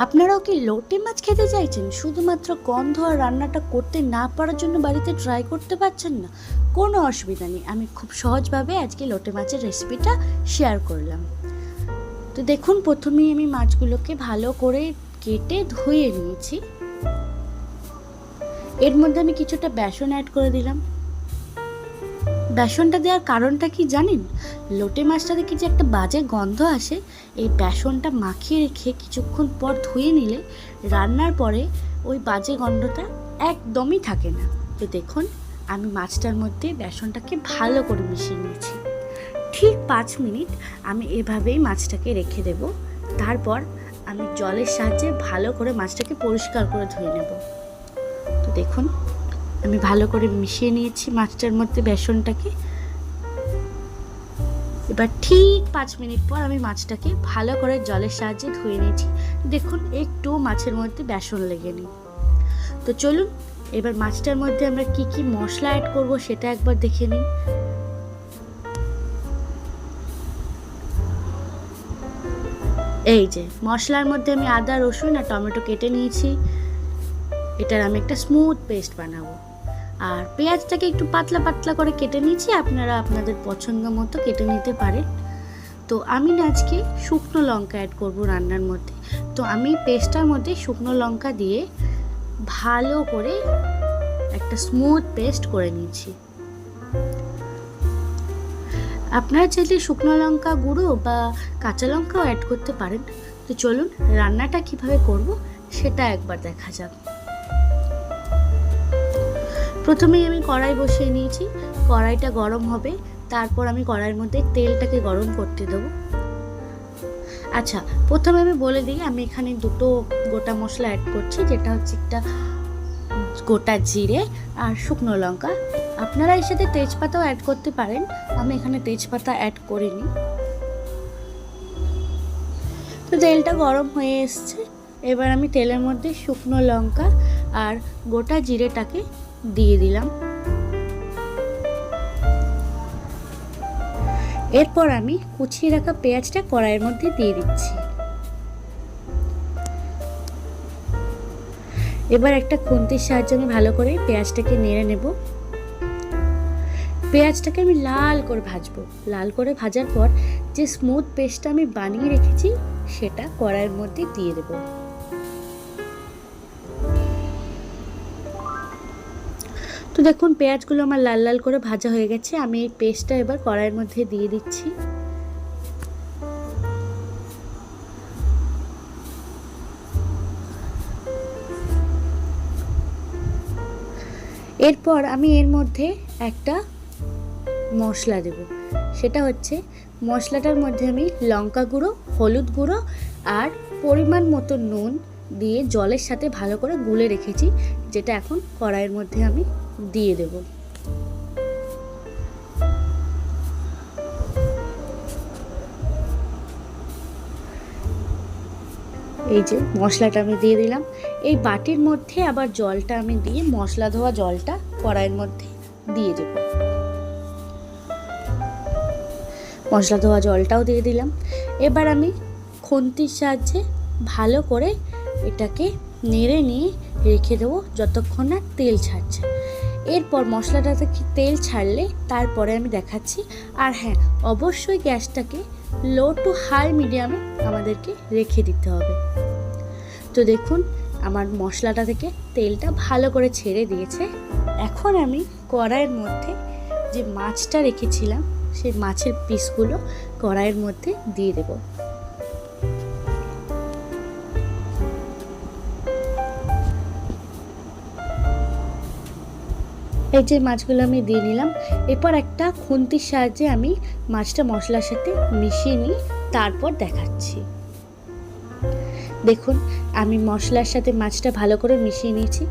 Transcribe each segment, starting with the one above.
আপনারাও কি লোটে মাছ খেতে চাইছেন? শুধুমাত্র গন্ধ আর রান্নাটা করতে না পারার জন্য বাড়িতে ট্রাই করতে পারছেন না। কোনো অসুবিধা নেই। আমি খুব সহজভাবে আজকে লোটে মাছের রেসিপিটা শেয়ার করলাম। তো দেখুন, প্রথমেই আমি মাছগুলোকে ভালো করে কেটে ধুয়ে নিয়েছি। এর মধ্যে আমি কিছুটা বেসন অ্যাড করে দিলাম। বেসনটা দেওয়ার কারণটা কি জানেন? লোটে মাছটা থেকে যে একটা বাজে গন্ধ আসে? এই বেসনটা মাখিয়ে রেখে কিছুক্ষণ পর ধুয়ে নিলে রান্নার পরে ওই বাজে গন্ধটা একদমই থাকে না। তো দেখুন, আমি মাছটার মধ্যে বেসনটাকে ভালো করে মিশিয়ে নিয়েছি। ঠিক পাঁচ মিনিট আমি এভাবেই মাছটাকে রেখে দেব। তারপর আমি জলের সাহায্যে ভালো করে মাছটাকে পরিষ্কার করে ধুয়ে নেব। তো দেখুন আমি ভালো করে মিশিয়ে নিয়েছি মাছটার মধ্যে বেসনটাকে। এবার ঠিক পাঁচ মিনিট পর আমি মাছটাকে ভালো করে জলের সাহায্যে ধুয়ে নিয়েছি। দেখুন, একটু মাছের মধ্যে বেসন লেগে নেই। তো চলুন, এবার মাছটার মধ্যে আমরা কি কি মশলা অ্যাড করব সেটা একবার দেখে নিই। এই যে, মশলার মধ্যে আমি আদা, রসুন আর টমেটো কেটে নিয়েছি। এটার আমি একটা স্মুথ পেস্ট বানাবো। আর পেঁয়াজটাকে একটু পাতলা পাতলা করে কেটে নিয়েছি, আপনারা আপনাদের পছন্দ মতো কেটে নিতে পারেন। তো আমি না আজকে শুকনো লঙ্কা অ্যাড করব রান্নার মধ্যে। তো আমি পেস্টটার মধ্যে শুকনো লঙ্কা দিয়ে ভালো করে একটা স্মুথ পেস্ট করে নিয়েছি। আপনারা চাইলে শুকনো লঙ্কা গুঁড়ো বা কাঁচা লঙ্কাও অ্যাড করতে পারেন। তো চলুন রান্নাটা কীভাবে করব সেটা একবার দেখা যাক। প্রথমেই আমি কড়াই বসিয়ে নিয়েছি। কড়াইটা গরম হবে। তারপর আমি কড়াইয়ের মধ্যে তেলটাকে গরম করতে দেবো। আচ্ছা প্রথমে আমি বলে দিই, আমি এখানে দুটো গোটা মশলা অ্যাড করছি, যেটা হচ্ছে একটা গোটা জিরে আর শুকনো লঙ্কা। আপনারা এর সাথে তেজপাতাও অ্যাড করতে পারেন। আমি এখানে তেজপাতা অ্যাড করিনি। তো তেলটা গরম হয়ে এসছে। এবার আমি তেলের মধ্যে শুকনো লঙ্কা আর গোটা জিরেটাকে দিয়ে দিলাম। এরপর আমি কুচিয়ে রাখা পেঁয়াজটা কড়াইয়ের মধ্যে দিয়ে দিচ্ছি। এবার একটা খুন্তির সাহায্যে আমি ভালো করে পেঁয়াজটাকে নেড়ে নেব। পেঁয়াজটাকে আমি লাল করে ভাজবো। লাল করে ভাজার পর যে স্মুথ পেস্টটা আমি বানিয়ে রেখেছি, সেটা কড়াইয়ের মধ্যে দিয়ে দেবো। তো দেখুন, পেঁয়াজগুলো আমার লাল লাল করে ভাজা হয়ে গেছে। আমি এই পেস্টটা এবার কড়াইয়ের মধ্যে দিয়ে দিচ্ছি। এরপর আমি এর মধ্যে একটা মশলা দেব। সেটা হচ্ছে, মশলাটার মধ্যে আমি লঙ্কা গুঁড়ো, হলুদ গুঁড়ো আর পরিমাণ মতো নুন দিয়ে জলের সাথে ভালো করে গুলে রেখেছি, যেটা এখন কড়াইয়ের মধ্যে আমি দিয়ে দেব। এই যে মশলাটা আমি দিয়ে দিলাম। এই বাটির মধ্যে আবার জলটা আমি দিয়ে, মশলা ধোয়া জলটা কড়াইয়ের মধ্যে দিয়ে দেব। মশলা ধোয়া জলটাও দিয়ে দিলাম। এবার আমি খুন্তির সাহায্যে ভালো করে এটাকে নেড়ে নিয়ে রেখে দেবো যতক্ষণ না তেল ছাড়ছে। এরপর মশলাটা থেকে তেল ছাড়লে তারপরে আমি দেখাচ্ছি। আর হ্যাঁ অবশ্যই গ্যাসটাকে লো টু হাই মিডিয়ামে আমাদেরকে রেখে দিতে হবে। তো দেখুন, আমার মশলাটা থেকে তেলটা ভালো করে ছেড়ে দিয়েছে। এখন আমি কড়াইয়ের মধ্যে যে মাছটা রেখেছিলাম, সেই মাছের পিসগুলো কড়াইয়ের মধ্যে দিয়ে দেবো। এই যে মাছগুলো আমি দিয়ে নিলাম। এরপর একটা খুন্তির সাহায্যে আমি মাছটা মশলার সাথে মিশিয়ে নিই, তারপর দেখাচ্ছি। দেখুন, আমি মশলার সাথে মাছটা ভালো করে মিশিয়ে নিয়েছি।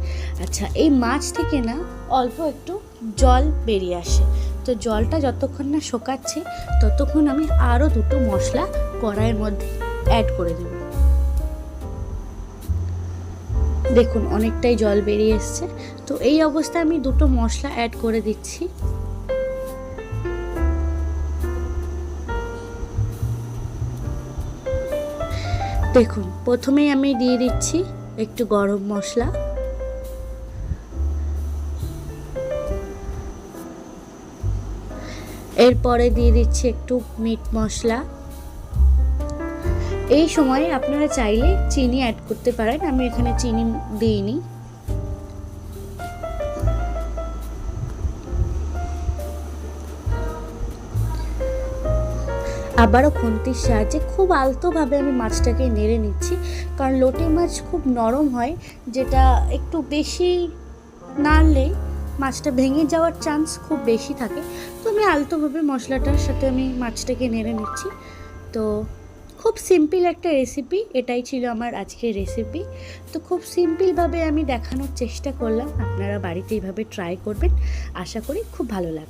আচ্ছা এই মাছ থেকে না অল্প একটু জল বেরিয়ে আসে। তো জলটা যতক্ষণ না শোকাচ্ছে, ততক্ষণ আমি আরও দুটো মশলা কড়াইয়ের মধ্যে অ্যাড করে দেব। দেখুন, অনেকটাই জল বেরিয়ে এসছে। তো এই অবস্থায় আমি দুটো মশলা অ্যাড করে দিচ্ছি। দেখুন, প্রথমেই আমি দিয়ে দিচ্ছি একটু গরম মশলা। এরপরে দিয়ে দিচ্ছি একটু মিট মশলা। এই সময়ে আপনারা চাইলে চিনি অ্যাড করতে পারেন। আমি এখানে চিনি দিইনি। আবারও খুন্তির সাহায্যে খুব আলতোভাবে আমি মাছটাকে নেড়ে নিচ্ছি, কারণ লোটে মাছ খুব নরম হয়, যেটা একটু বেশি নাড়লে মাছটা ভেঙে যাওয়ার চান্স খুব বেশি থাকে। তো আমি আলতোভাবে মশলাটার সাথে আমি মাছটাকে নেড়ে নিচ্ছি। তো খুব সিম্পল একটা রেসিপি এটাই ছিল আমার আজকের রেসিপি তো খুব সিম্পলভাবে আমি দেখানোর চেষ্টা করলাম, আপনারা বাড়িতে এইভাবে ট্রাই করবেন। আশা করি খুব ভালো লাগবে।